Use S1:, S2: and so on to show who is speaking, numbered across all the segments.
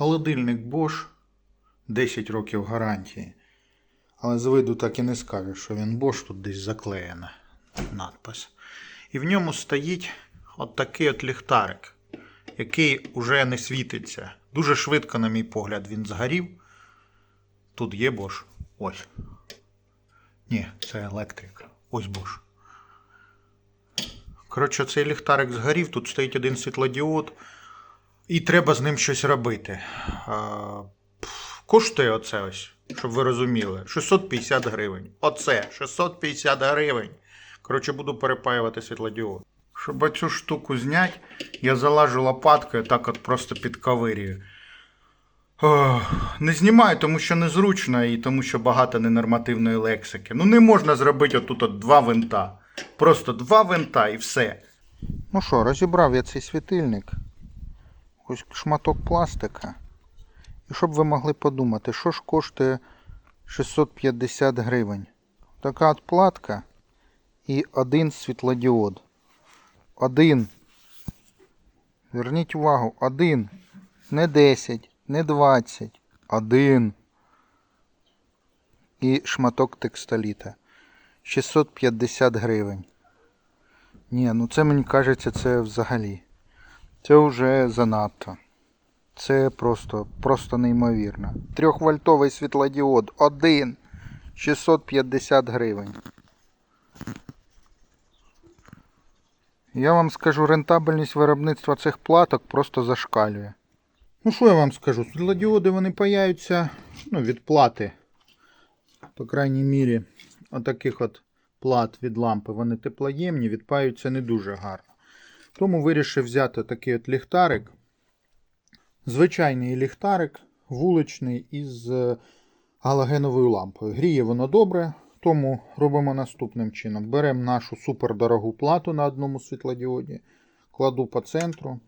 S1: Холодильник Bosch 10 років гарантії. Але з виду так і не скажеш, що він Bosch тут десь заклеєна надпис. І в ньому стоїть от такий от ліхтарик, який уже не світиться. Дуже швидко, на мій погляд, він згорів. Тут є Bosch. Ось. Ні, це електрик. Ось Bosch. Коротше, цей ліхтарик згорів, тут стоїть один світлодіод, і треба з ним щось робити. Коштує оце ось, щоб ви розуміли, 650 гривень. Оце 650 гривень. Коротше, буду перепаювати світлодіод. Щоб цю штуку зняти, я залажу лопаткою, так от просто підковирюю. Ох, Не знімаю, тому що незручно і тому що багато ненормативної лексики. Ну не можна зробити отут от два винта. Просто два винта і все. Ну що, розібрав я цей світильник. Ось шматок пластика. І щоб ви могли подумати, що ж коштує 650 гривень. Така от платка і один світлодіод. Один. Зверніть увагу, один. Не 10, не 20. Один. І шматок текстоліта. 650 гривень. Ні, ну це мені кажеться, це взагалі. Це вже занадто. Це просто, просто неймовірно. Трьохвольтовий світлодіод. Один. 650 гривень. Я вам скажу, рентабельність виробництва цих платок просто зашкалює. Ну що я вам скажу? Світлодіоди вони паяються ну, від плати. По крайній мірі, отаких от плат від лампи. Вони теплоємні, відпаються не дуже гарно. Тому вирішив взяти такий от ліхтарик. Звичайний ліхтарик, вуличний із е, галогеновою лампою. Гріє воно добре, тому робимо наступним чином. Беремо нашу супердорогу плату на одному світлодіоді, кладу по центру.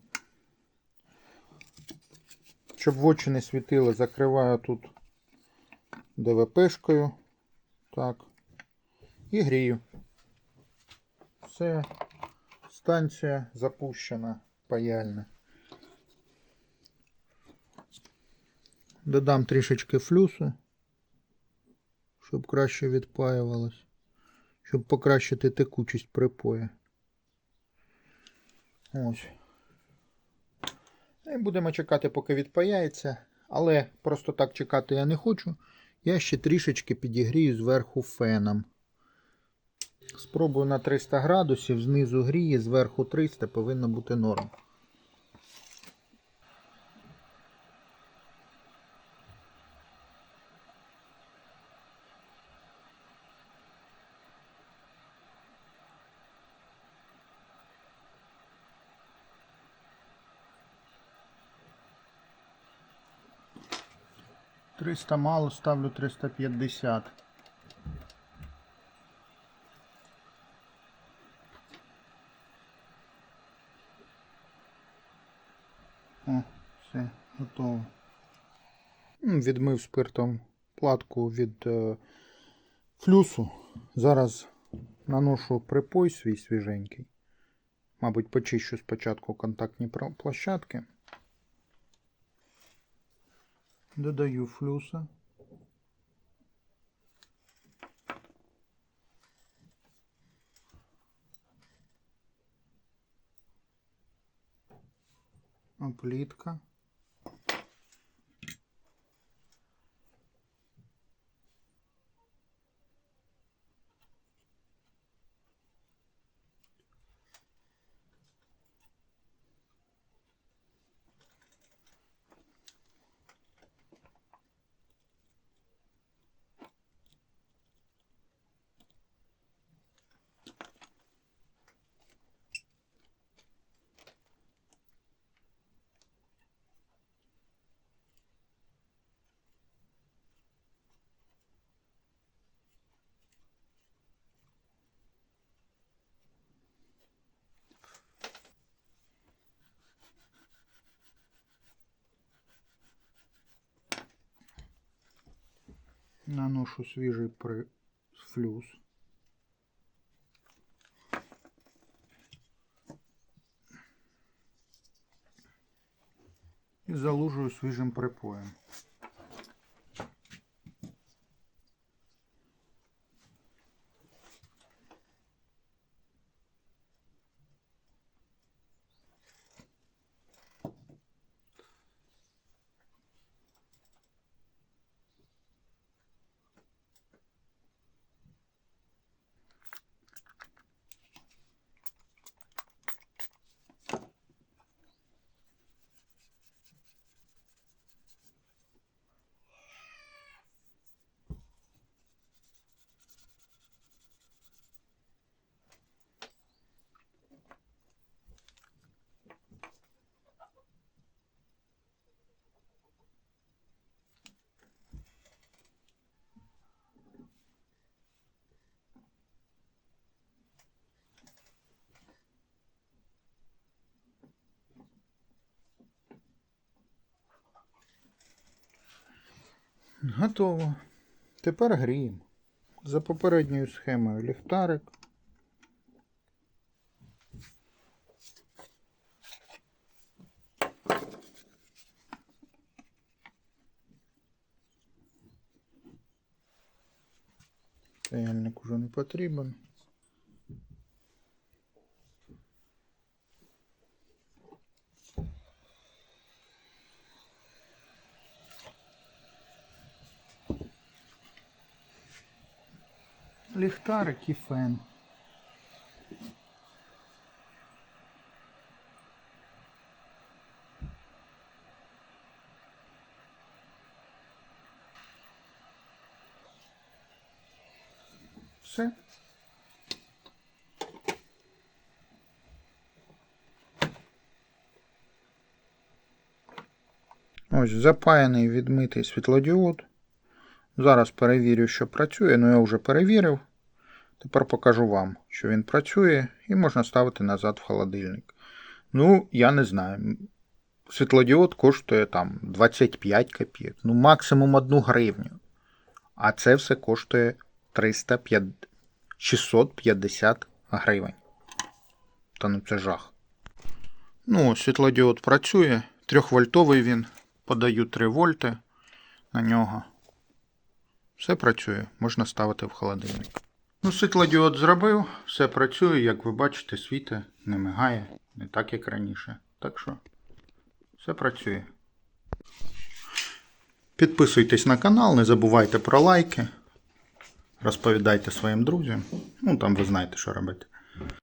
S1: Щоб в очі не світили, закриваю тут ДВПшкою. Так. І грію. Все. Станція запущена паяльна. Додам трішечки флюсу, щоб краще відпаювалось, щоб покращити текучість припою. Ось. І будемо чекати, поки відпаяється. Але просто так чекати я не хочу. Я ще трішечки підігрію зверху феном. Спробую на 300 градусів, знизу гріє, зверху 300 повинно бути норм. Триста мало, ставлю 350. О, все, готово. Відмив спиртом платку від е, флюсу. Зараз наношу припой свій свіженький. Мабуть, почищу спочатку контактні площадки. Додаю флюса. Оплітка. Наношу свіжий флюс. І залужую свіжим припоєм. Готово. Тепер гріємо. За попередньою схемою ліхтарик. Паяльник уже не потрібен. Ліхтарик і фен. Все. Ось запаяний відмитий світлодіод. Зараз перевірю, що працює. Ну, я вже перевірив. Тепер покажу вам, що він працює, і можна ставити назад в холодильник. Ну, я не знаю. Світлодіод коштує там 25 копійок, ну максимум 1 гривню. А це все коштує 350, 650 гривень. Та ну це жах. Ну, світлодіод працює. 3-вольтовий він. Подаю 3 вольти на нього. Все працює, можна ставити в холодильник. Ну, світлодіод зробив, все працює, як ви бачите, світе, не мигає, не так, як раніше. Так що, все працює. Підписуйтесь на канал, не забувайте про лайки. Розповідайте своїм друзям. Ну, там ви знаєте, що робити.